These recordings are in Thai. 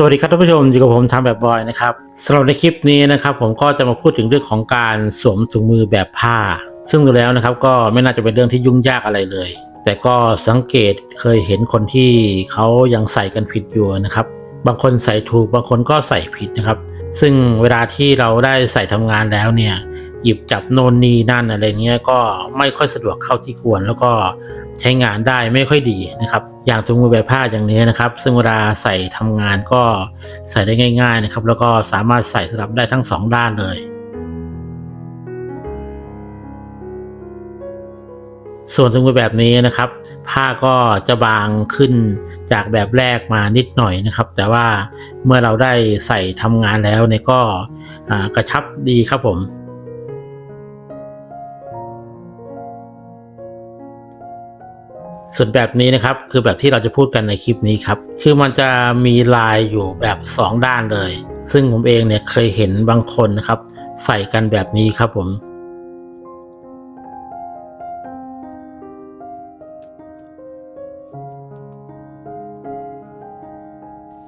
สวัสดีครับท่านผู้ชมอยู่กับผมทำแบบบอยนะครับสำหรับในคลิปนี้นะครับ ผมก็จะมาพูดถึงเรื่องของการสวมถุงมือแบบผ้า ซึ่งดูแล้วนะครับก็ไม่น่าจะเป็นเรื่องที่ยุ่งยากอะไรเลย แต่ก็สังเกตเคยเห็นคนที่เขายังใส่กันผิดอยู่นะครับ บางคนใส่ถูกบางคนก็ใส่ผิดนะครับ ซึ่งเวลาที่เราได้ใส่ทำงานแล้วเนี่ย หยิบจับโนนนีนั่นอะไรเงี้ยก็ไม่ค่อยสะดวกเข้าที่ควร แล้วก็ใช้งานได้ไม่ค่อยดีนะครับ อย่างถุงมือแบบผ้าอย่างนี้นะครับ ซึ่งเวลาใส่ทำงานก็ใส่ได้ง่าย ๆนะครับ แล้วก็สามารถใส่สลับได้ทั้งสองด้านเลยส่วนถุงมือแบบนี้นะครับ ผ้าก็จะบางขึ้นจากแบบแรกมานิดหน่อยนะครับ แต่ว่าเมื่อเราได้ใส่ทำงานแล้วเนี่ยก็กระชับดีครับผม ส่วนแบบนี้นะครับคือแบบที่เราจะพูดกันในคลิปนี้ครับ คือมันจะมีลายอยู่แบบ 2 ด้านเลย ซึ่งผมเองเนี่ยเคยเห็นบางคนนะครับ ใส่กันแบบนี้ครับผม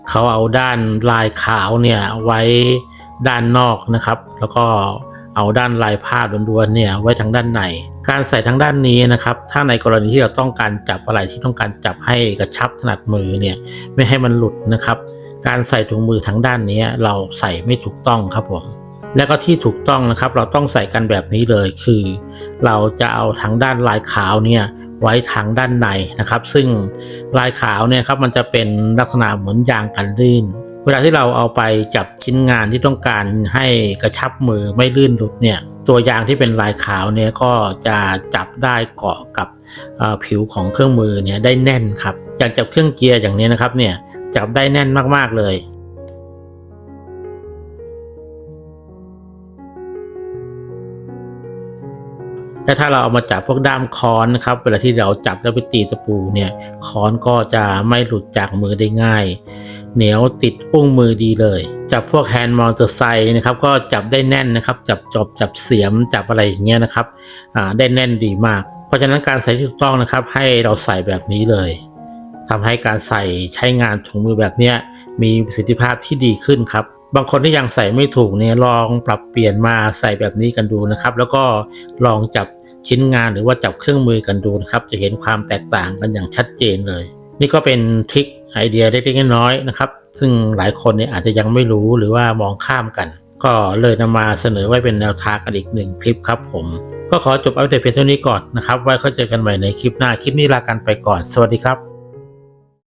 เขาเอาด้านลายขาวเนี่ยไว้ด้านนอกนะครับ แล้วก็ เอาด้านลายผ้าล้วนๆเนี่ยไว้ทางด้านใน การใส่ทางด้านนี้นะครับ ถ้าในกรณีที่เราต้องการจับอะไรที่ต้องการจับให้กระชับถนัดมือเนี่ยไม่ให้มันหลุดนะครับ การใส่ถุงมือทางด้านนี้เราใส่ไม่ถูกต้องครับผมและก็ที่ถูกต้องนะครับเราต้องใส่กันแบบนี้เลยคือ เราจะเอาทางด้านลายขาวเนี่ยไว้ทางด้านในนะครับ ซึ่งลายขาวเนี่ยครับมันจะเป็นลักษณะเหมือนยางกันลื่น เวลาที่เราเอาไปจับชิ้นงานที่ต้องการให้กระชับมือไม่ลื่นหลุดเนี่ยตัวยางที่เป็นลายขาวเนี่ยก็จะจับได้เกาะกับผิวของเครื่องมือเนี่ยได้แน่นครับอย่างจับเครื่องเกียร์อย่างนี้นะครับเนี่ยจับได้แน่นมากๆเลย และถ้าเราเอามาจับพวกด้ามค้อนนะครับ เวลาที่เราจับแล้วไปตีตะปูเนี่ยค้อนก็จะไม่หลุดจากมือได้ง่าย เหนียวติดอุ้งมือดีเลย จับพวกแฮนด์มอเตอร์ไซค์นะครับ ก็จับได้แน่นนะครับ จับจอบจับเสียมจับอะไรอย่างเงี้ยนะครับได้แน่นดีมาก เพราะฉะนั้นการใส่ที่ถูกต้องนะครับ ให้เราใส่แบบนี้เลยทำให้การใส่ใช้งานถุงมือแบบเนี้ยมีประสิทธิภาพที่ดีขึ้นครับ บางคนที่ยังใส่ไม่ถูกเนี่ยลองปรับเปลี่ยนมาใส่แบบนี้กันดูนะครับ แล้วก็ลองจับชิ้นงานหรือว่าจับเครื่องมือกันดูนะครับ จะเห็นความแตกต่างกันอย่างชัดเจนเลย นี่ก็เป็นทริคไอเดียเล็กๆน้อยๆนะครับ ซึ่งหลายคนเนี่ยอาจจะยังไม่รู้หรือว่ามองข้ามกัน ก็เลยนำมาเสนอไว้เป็นแนวทางกันอีกหนึ่งคลิปครับผม ก็ขอจบอัปเดตเพียงเท่านี้ก่อนนะครับ ไว้เข้าเจอกันใหม่ในคลิปหน้าคลิปนี้ลากันไปก่อน สวัสดีครับ